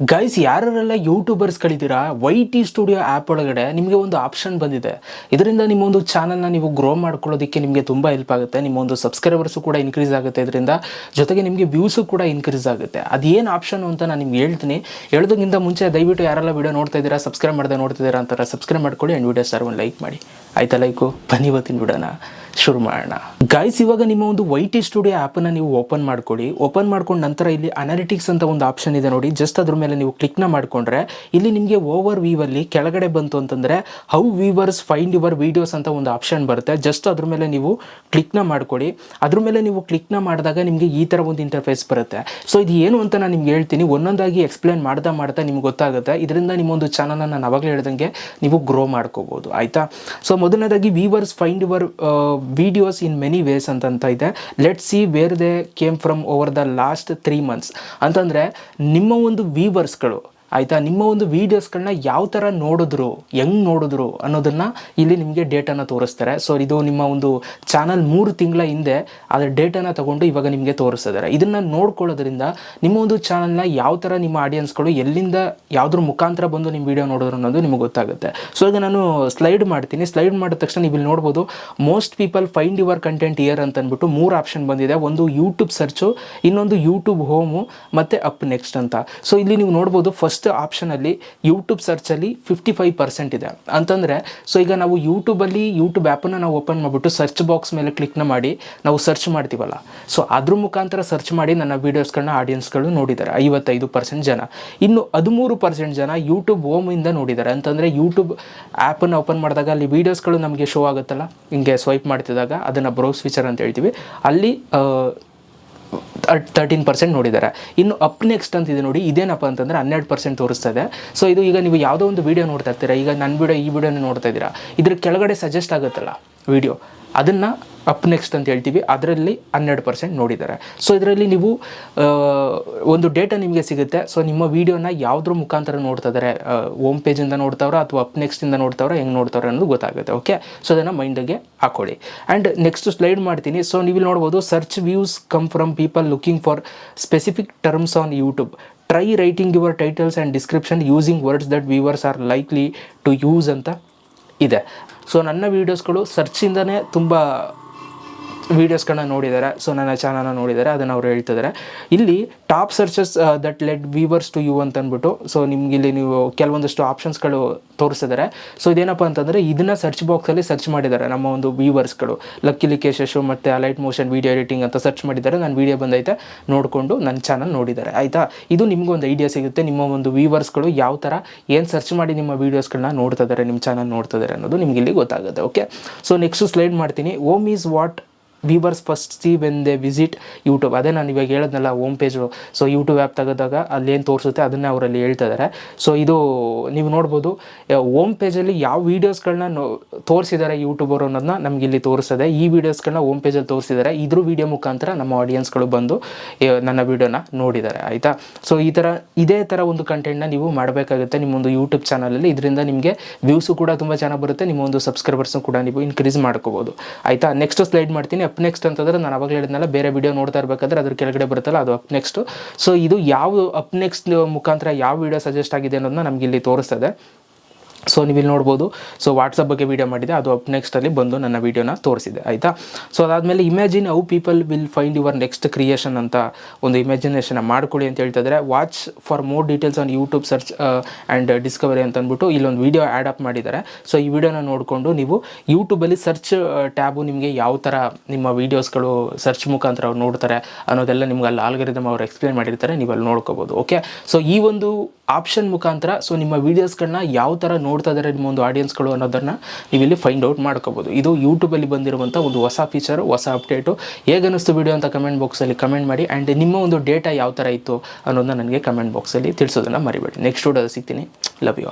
Guys ಯಾರೆಲ್ಲ ಯೂಟ್ಯೂಬರ್ಸ್ಗಳಿದ್ದೀರಾ Y T studio app ಒಳಗಡೆ ನಿಮಗೆ ಒಂದು ಆಪ್ಷನ್ ಬಂದಿದೆ. ಇದರಿಂದ ನಿಮ್ಮ ಒಂದು ಚಾನಲ್ನ ನೀವು ಗ್ರೋ ಮಾಡ್ಕೊಳ್ಳೋದಕ್ಕೆ ನಿಮಗೆ ತುಂಬ ಹೆಲ್ಪ್ ಆಗುತ್ತೆ. ನಿಮ್ಮ ಒಂದು ಸಬ್ಸ್ಕ್ರೈಬರ್ಸು ಕೂಡ ಇನ್ಕ್ರೀಸ್ ಆಗುತ್ತೆ. ಇದರಿಂದ ಜೊತೆಗೆ ನಿಮಗೆ ವ್ಯೂಸು ಕೂಡ ಇನ್ಕ್ರೀಸ್ ಆಗುತ್ತೆ. ಅದೇನು ಆಪ್ಷನ್ ಅಂತ ನಾನು ನಿಮ್ಗೆ ಹೇಳ್ತೀನಿ. ಹೇಳೋದಕ್ಕಿಂತ ಮುಂಚೆ ದಯವಿಟ್ಟು ಯಾರೆಲ್ಲ ವಿಡಿಯೋ ನೋಡ್ತಾ ಇದ್ದೀರಾ ಸಬ್ಸ್ಕ್ರೈಬ್ ಮಾಡದೆ ನೋಡ್ತಿದ್ದೀರಾ ಅಂತಾರೆ ಸಬ್ಸ್ಕ್ರೈಬ್ ಮಾಡ್ಕೊಳ್ಳಿ ಆ್ಯಂಡ್ ವಿಡಿಯೋ ಸರ್ ಒಂದು ಲೈಕ್ ಮಾಡಿ. ಆಯಿತಾ ಲೈಕು ಬನ್ನಿ ಇವತ್ತಿನ ವಿಡಿಯೋನ ಶುರು ಮಾಡೋಣ. ಗೈಸ್ ಇವಾಗ ನಿಮ್ಮ ಒಂದು ವೈ ಟಿ ಸ್ಟುಡಿಯೋ ಆ್ಯಪನ್ನು ನೀವು ಓಪನ್ ಮಾಡ್ಕೊಳ್ಳಿ. ಓಪನ್ ಮಾಡ್ಕೊಂಡು ನಂತರ ಇಲ್ಲಿ ಅನಾಲಿಟಿಕ್ಸ್ ಅಂತ ಒಂದು ಆಪ್ಷನ್ ಇದೆ ನೋಡಿ. ಜಸ್ಟ್ ಅದ್ರ ಮೇಲೆ ನೀವು ಕ್ಲಿಕ್ನ ಮಾಡ್ಕೊಂಡ್ರೆ ಇಲ್ಲಿ ನಿಮಗೆ ಓವರ್ ವ್ಯೂವಲ್ಲಿ ಕೆಳಗಡೆ ಬಂತು ಅಂತಂದರೆ how viewers find your videos ಅಂತ ಒಂದು ಆಪ್ಷನ್ ಬರುತ್ತೆ. ಜಸ್ಟ್ ಅದ್ರ ಮೇಲೆ ನೀವು ಕ್ಲಿಕ್ನ ಮಾಡ್ಕೊಡಿ ಅದ್ರ ಮೇಲೆ ನೀವು ಕ್ಲಿಕ್ನ ಮಾಡಿದಾಗ ನಿಮಗೆ ಈ ಥರ ಒಂದು ಇಂಟರ್ಫೇಸ್ ಬರುತ್ತೆ. ಸೊ ಇದು ಏನು ಅಂತ ನಾನು ನಿಮ್ಗೆ ಹೇಳ್ತೀನಿ. ಒಂದೊಂದಾಗಿ ಎಕ್ಸ್ಪ್ಲೇನ್ ಮಾಡ್ತಾ ಮಾಡ್ತಾ ನಿಮ್ಗೆ ಗೊತ್ತಾಗುತ್ತೆ. ಇದರಿಂದ ನಿಮ್ಮ ಒಂದು ಚಾನಲ್ನ ನಾನು ಅವಾಗಲೇ ಹೇಳ್ದಂಗೆ ನೀವು ಗ್ರೋ ಮಾಡ್ಕೋಬೋದು. ಆಯಿತಾ? ಸೊ ಮೊದಲನೇದಾಗಿ viewers find your videos in many ways ಅಂತಂತ ಇದೆ. Let see where they came from over the last three months ಅಂತಂದರೆ, ನಿಮ್ಮ ಒಂದು ವೀವರ್ಸ್ಗಳು ಆಯಿತಾ? ನಿಮ್ಮ ಒಂದು ವೀಡಿಯೋಸ್ಗಳನ್ನ ಯಾವ ಥರ ನೋಡಿದ್ರು, ಹೆಂಗೆ ನೋಡಿದ್ರು ಅನ್ನೋದನ್ನು ಇಲ್ಲಿ ನಿಮಗೆ ಡೇಟಾನ ತೋರಿಸ್ತಾರೆ. ಸೊ ಇದು ನಿಮ್ಮ ಒಂದು ಚಾನಲ್ ಮೂರು ತಿಂಗಳ ಹಿಂದೆ ಅದರ ಡೇಟಾನ ತಗೊಂಡು ಇವಾಗ ನಿಮಗೆ ತೋರಿಸ್ತಿದ್ದಾರೆ. ಇದನ್ನು ನೋಡ್ಕೊಳ್ಳೋದ್ರಿಂದ ನಿಮ್ಮ ಒಂದು ಚಾನಲ್ನ ಯಾವ ಥರ ನಿಮ್ಮ ಆಡಿಯನ್ಸ್ಗಳು ಎಲ್ಲಿಂದ ಯಾವುದ್ರ ಮುಖಾಂತರ ಬಂದು ನಿಮ್ಮ ವೀಡಿಯೋ ನೋಡಿದ್ರು ಅನ್ನೋದು ನಿಮಗೆ ಗೊತ್ತಾಗುತ್ತೆ. ಸೊ ಈಗ ನಾನು ಸ್ಲೈಡ್ ಮಾಡ್ತೀನಿ. ಸ್ಲೈಡ್ ಮಾಡಿದ ತಕ್ಷಣ ನೀವು ಇಲ್ಲಿ ನೋಡ್ಬೋದು most people find your content year ಅಂತ ಅಂದ್ಬಿಟ್ಟು ಮೂರು ಆಪ್ಷನ್ ಬಂದಿದೆ. ಒಂದು ಯೂಟ್ಯೂಬ್ ಸರ್ಚು ಇನ್ನೊಂದು ಯೂಟ್ಯೂಬ್ ಹೋಮು ಮತ್ತು ಅಪ್ ನೆಕ್ಸ್ಟ್ ಅಂತ. ಸೊ ಇಲ್ಲಿ ನೀವು ನೋಡ್ಬೋದು ಫಸ್ಟ್ ಆಪ್ಷನಲ್ಲಿ ಯೂಟ್ಯೂಬ್ ಸರ್ಚಲ್ಲಿ ಫಿಫ್ಟಿ ಫೈವ್ ಪರ್ಸೆಂಟ್ ಇದೆ. ಅಂತಂದರೆ ಸೊ ಈಗ ನಾವು ಯೂಟ್ಯೂಬಲ್ಲಿ ಯೂಟ್ಯೂಬ್ ಆ್ಯಪನ್ನು ನಾವು ಓಪನ್ ಮಾಡಿಬಿಟ್ಟು ಸರ್ಚ್ ಬಾಕ್ಸ್ ಮೇಲೆ ಕ್ಲಿಕ್ನ ಮಾಡಿ ನಾವು ಸರ್ಚ್ ಮಾಡ್ತೀವಲ್ಲ. ಸೊ ಅದ್ರ ಮುಖಾಂತರ ಸರ್ಚ್ ಮಾಡಿ ನನ್ನ ವೀಡಿಯೋಸ್ಗಳನ್ನ ಆಡಿಯನ್ಸ್ಗಳು ನೋಡಿದ್ದಾರೆ ಐವತ್ತೈದು ಪರ್ಸೆಂಟ್ ಜನ. ಇನ್ನು ಹದಿಮೂರು ಪರ್ಸೆಂಟ್ ಜನ ಯೂಟ್ಯೂಬ್ ಹೋಮಿಂದ ನೋಡಿದ್ದಾರೆ ಅಂತಂದರೆ ಯೂಟ್ಯೂಬ್ ಆ್ಯಪನ್ನು ಓಪನ್ ಮಾಡಿದಾಗ ಅಲ್ಲಿ ವೀಡಿಯೋಸ್ಗಳು ನಮಗೆ ಶೋ ಆಗುತ್ತಲ್ಲ? ಹಿಂಗೆ ಸ್ವೈಪ್ ಮಾಡ್ತಿದ್ದಾಗ ಅದನ್ನು ಬ್ರೌಸ್ ಫೀಚರ್ ಅಂತ ಹೇಳ್ತೀವಿ. ಅಲ್ಲಿ ತರ್ಟೀನ್ ಪರ್ಸೆಂಟ್ ನೋಡಿದ್ದಾರೆ. ಇನ್ನು ಅಪ್ ನೆಕ್ಸ್ಟ್ ಅಂತ ಇದೆ ನೋಡಿ, ಇದೇನಪ್ಪ ಅಂತಂದ್ರೆ ಹನ್ನೆರಡು ಪರ್ಸೆಂಟ್ ತೋರಿಸ್ತದೆ. ಸೊ ಇದು ಈಗ ನೀವು ಯಾವುದೋ ಒಂದು ವೀಡಿಯೋ ನೋಡ್ತಾ ಇರ್ತೀರಾ, ಈಗ ನನ್ನ ವಿಡಿಯೋ ಈ ವಿಡಿಯೋನ ನೋಡ್ತಾ ಇದ್ದೀರಾ. ಇದ್ರ ಕೆಳಗಡೆ ಸಜೆಸ್ಟ್ ಆಗುತ್ತಲ್ಲ ವಿಡಿಯೋ ಅದನ್ನು ಅಪ್ ನೆಕ್ಸ್ಟ್ ಅಂತ ಹೇಳ್ತೀವಿ. ಅದರಲ್ಲಿ ಹನ್ನೆರಡು ಪರ್ಸೆಂಟ್ ನೋಡಿದ್ದಾರೆ. ಸೊ ಇದರಲ್ಲಿ ನೀವು ಒಂದು ಡೇಟಾ ನಿಮಗೆ ಸಿಗುತ್ತೆ. ಸೊ ನಿಮ್ಮ ವೀಡಿಯೋನ ಯಾವುದ್ರ ಮುಖಾಂತರ ನೋಡ್ತಾ ಇದ್ದಾರೆ ಹೋಮ್ ಪೇಜಿಂದ ನೋಡ್ತಾವ್ರ ಅಥವಾ ಅಪ್ ನೆಕ್ಸ್ಟಿಂದ ನೋಡ್ತಾವ್ರ? ಹೆಂಗೆ ನೋಡ್ತಾವ್ರ ಅನ್ನೋದು ಗೊತ್ತಾಗುತ್ತೆ. ಓಕೆ ಸೊ ಅದನ್ನು ಮೈಂಡಿಗೆ ಹಾಕೊಳ್ಳಿ. ಆ್ಯಂಡ್ ನೆಕ್ಸ್ಟ್ ಸ್ಲೈಡ್ ಮಾಡ್ತೀನಿ. ಸೊ ನೀವು ನೋಡ್ಬೋದು search views come from people looking for specific terms on YouTube try writing your titles and description using words that viewers are likely to use ಅಂತ ಇದೆ. So ನನ್ನ ವೀಡಿಯೋಸ್ಗಳು ಸರ್ಚಿಂದನೇ ತುಂಬ ವೀಡಿಯೋಸ್ಗಳನ್ನ ನೋಡಿದ್ದಾರೆ ಸೊ ನನ್ನ ಚಾನಲ್ನ ನೋಡಿದ್ದಾರೆ ಅದನ್ನು ಅವ್ರು ಹೇಳ್ತಿದ್ದಾರೆ ಇಲ್ಲಿ top searches that led viewers to you ಅಂತ ಅಂದ್ಬಿಟ್ಟು ಸೊ ನಿಮ್ಗೆ ಇಲ್ಲಿ ನೀವು ಕೆಲವೊಂದಷ್ಟು ಆಪ್ಷನ್ಸ್ಗಳು ತೋರಿಸಿದ್ದಾರೆ ಸೊ ಇದೇನಪ್ಪ ಅಂತಂದರೆ, ಇದನ್ನು ಸರ್ಚ್ ಬಾಕ್ಸಲ್ಲಿ ಸರ್ಚ್ ಮಾಡಿದ್ದಾರೆ ನಮ್ಮ ಒಂದು ವೀವರ್ಸ್ಗಳು ಲಕ್ಕಿ ಲಿಕೇಶು ಮತ್ತು ಅಲೈಟ್ ಮೋಷನ್ ವೀಡಿಯೋ ಎಡಿಟಿಂಗ್ ಅಂತ ಸರ್ಚ್ ಮಾಡಿದ್ದಾರೆ ನಾನು ವೀಡಿಯೋ ಬಂದೈತೆ, ನೋಡಿಕೊಂಡು ನನ್ನ ಚಾನಲ್ ನೋಡಿದ್ದಾರೆ ಆಯಿತಾ? ಇದು ನಿಮ್ಗೆ ಒಂದು ಐಡಿಯಾ ಸಿಗುತ್ತೆ, ನಿಮ್ಮ ಒಂದು ವೀವರ್ಸ್ಗಳು ಯಾವ ಥರ ಏನು ಸರ್ಚ್ ಮಾಡಿ ನಿಮ್ಮ ವೀಡಿಯೋಸ್ಗಳನ್ನ ನೋಡ್ತಾ ಇದ್ದಾರೆ ನಿಮ್ಮ ಚಾನಲ್ ನೋಡ್ತಾ ಇದ್ದಾರೆ ಅನ್ನೋದು ನಿಮ್ಗೆ ಇಲ್ಲಿ ಗೊತ್ತಾಗುತ್ತೆ ಓಕೆ ಸೊ ನೆಕ್ಸ್ಟ್ ಸ್ಲೈಡ್ ಮಾಡ್ತೀನಿ. Home is what viewers first see when they visit YouTube ಅದೇ ನಾನು ಇವಾಗ ಹೇಳೋದ್ನಲ್ಲ home page so YouTube app ತೆಗೆದಾಗ ಅಲ್ಲಿ ಏನು ತೋರಿಸುತ್ತೆ ಅದನ್ನೇ ಅವರಲ್ಲಿ ಹೇಳ್ತಾ ಇದ್ದಾರೆ ಸೊ ಇದು ನೀವು ನೋಡ್ಬೋದು ಓಮ್ ಪೇಜಲ್ಲಿ ಯಾವ ವೀಡಿಯೋಸ್ಗಳನ್ನ ನೋ ತೋರಿಸಿದ್ದಾರೆ ಯೂಟ್ಯೂಬರ್ ಅನ್ನೋದನ್ನ ನಮ್ಗೆ ಇಲ್ಲಿ ತೋರಿಸ್ತದೆ ಈ ವೀಡಿಯೋಸ್ಗಳನ್ನ ಓಮ್ ಪೇಜಲ್ಲಿ ತೋರಿಸಿದ್ದಾರೆ ಇದ್ರ ವೀಡಿಯೋ ಮುಖಾಂತರ ನಮ್ಮ ಆಡಿಯನ್ಸ್ಗಳು ಬಂದು ನನ್ನ ವೀಡಿಯೋನ ನೋಡಿದ್ದಾರೆ ಆಯಿತಾ? ಸೊ ಈ ಥರ ಇದೇ ಥರ ಒಂದು ಕಂಟೆಂಟ್ನ ನೀವು ಮಾಡಬೇಕಾಗುತ್ತೆ ನಿಮ್ಮೊಂದು ಯೂಟ್ಯೂಬ್ ಚಾನಲಲ್ಲಿ ಇದರಿಂದ ನಿಮಗೆ ವ್ಯೂಸು ಕೂಡ ತುಂಬ ಚೆನ್ನಾಗಿ ಬರುತ್ತೆ. ನಿಮ್ಮ ಒಂದು ಸಬ್ಸ್ಕ್ರೈಬರ್ಸ್ನು ಕೂಡ ನೀವು ಇನ್ಕ್ರೀಸ್ ಮಾಡ್ಕೋಬೋದು. ಆಯಿತಾ? ನೆಕ್ಸ್ಟ್ ಸ್ಲೈಡ್ ಮಾಡ್ತೀನಿ. ನೆಕ್ಸ್ಟ್ ಅಂತಂದ್ರೆ ನಾನು ಅವಾಗಲೇ ಹೇಳಿದ್ನಲ್ಲ, ಬೇರೆ ವಿಡಿಯೋ ನೋಡ್ತಾ ಇರಬೇಕಾದ್ರೆ ಅದ್ರ ಕೆಳಗಡೆ ಬರುತ್ತಲ್ಲ, ಅದು ಅಪ್ ನೆಕ್ಸ್ಟು ಸೊ ಇದು ಯಾವ ಅಪ್ ನೆಕ್ಸ್ಟ್ ಮುಖಾಂತರ ಯಾವ ವಿಡಿಯೋ ಸಜೆಸ್ಟ್ ಆಗಿದೆ ಅನ್ನೋದನ್ನ ನಮಗೆ ಇಲ್ಲಿ ತೋರಿಸ್ತದೆ. ಸೊ ನೀವು ಇಲ್ಲಿ ನೋಡ್ಬೋದು. ಸೊ ವಾಟ್ಸಪ್ ಬಗ್ಗೆ ವೀಡಿಯೋ ಮಾಡಿದೆ. ಅದು ಅಪ್ ನೆಕ್ಸ್ಟಲ್ಲಿ ಬಂದು ನನ್ನ ವೀಡಿಯೋನ ತೋರಿಸಿದೆ. ಆಯಿತಾ? ಸೊ ಅದಾದಮೇಲೆ imagine how people will find your next creation ಅಂತ ಒಂದು ಇಮ್ಯಾಜಿನೇಷನ್ ಮಾಡ್ಕೊಳ್ಳಿ ಅಂತ ಹೇಳ್ತಾ watch for more details on YouTube search and discovery ಅಂತ ಅಂದ್ಬಿಟ್ಟು ಇಲ್ಲೊಂದು ವೀಡಿಯೋ ಆ್ಯಡ್ ಅಪ್ ಮಾಡಿದ್ದಾರೆ. ಸೊ ಈ ವಿಡಿಯೋನ ನೋಡಿಕೊಂಡು ನೀವು ಯೂಟ್ಯೂಬಲ್ಲಿ ಸರ್ಚ್ ಟ್ಯಾಬು ನಿಮಗೆ ಯಾವ ಥರ ನಿಮ್ಮ ವೀಡಿಯೋಸ್ಗಳು ಸರ್ಚ್ ಮುಖಾಂತರ ಅವ್ರು ನೋಡ್ತಾರೆ ಅನ್ನೋದೆಲ್ಲ ನಿಮ್ಗೆ ಅಲ್ಲಿ ಆಲ್ಗರಿದಮ್ ಅವ್ರು ಎಕ್ಸ್ಪ್ಲೇನ್ ಮಾಡಿರ್ತಾರೆ. ನೀವು ಅಲ್ಲಿ ನೋಡ್ಕೋಬೋದು. ಓಕೆ ಸೊ ಈ ಒಂದು ಆಪ್ಷನ್ ಮುಖಾಂತರ ಸೊ ನಿಮ್ಮ ವೀಡಿಯೋಸ್ಗಳನ್ನ ಯಾವ ಥರ ನೋಡ್ತಾ ಇದ್ದಾರೆ ನಿಮ್ಮ ಒಂದು ಆಡಿಯನ್ಸ್ಗಳು ಅನ್ನೋದನ್ನು ನೀವು ಇಲ್ಲಿ ಫೈಂಡ್ ಔಟ್ ಮಾಡ್ಕೋಬೋದು. ಇದು ಯೂಟ್ಯೂಬಲ್ಲಿ ಬಂದಿರುವಂಥ ಒಂದು ಹೊಸ ಫೀಚರು ಹೊಸ ಅಪ್ಡೇಟು ಹೇಗನ್ನಿಸ್ತು ವಿಡಿಯೋ ಅಂತ ಕಮೆಂಟ್ ಬಾಕ್ಸಲ್ಲಿ ಕಮೆಂಟ್ ಮಾಡಿ ಆ್ಯಂಡ್ ನಿಮ್ಮ ಒಂದು ಡೇಟಾ ಯಾವ ಥರ ಇತ್ತು ಅನ್ನೋದನ್ನ ನನಗೆ ಕಮೆಂಟ್ ಬಾಕ್ಸಲ್ಲಿ ತಿಳಿಸೋದನ್ನು ಮರಿಬೇಡಿ. ನೆಕ್ಸ್ಟ್ ವಿಡಿಯೋದಲ್ಲಿ ಸಿಗ್ತೀನಿ. Love you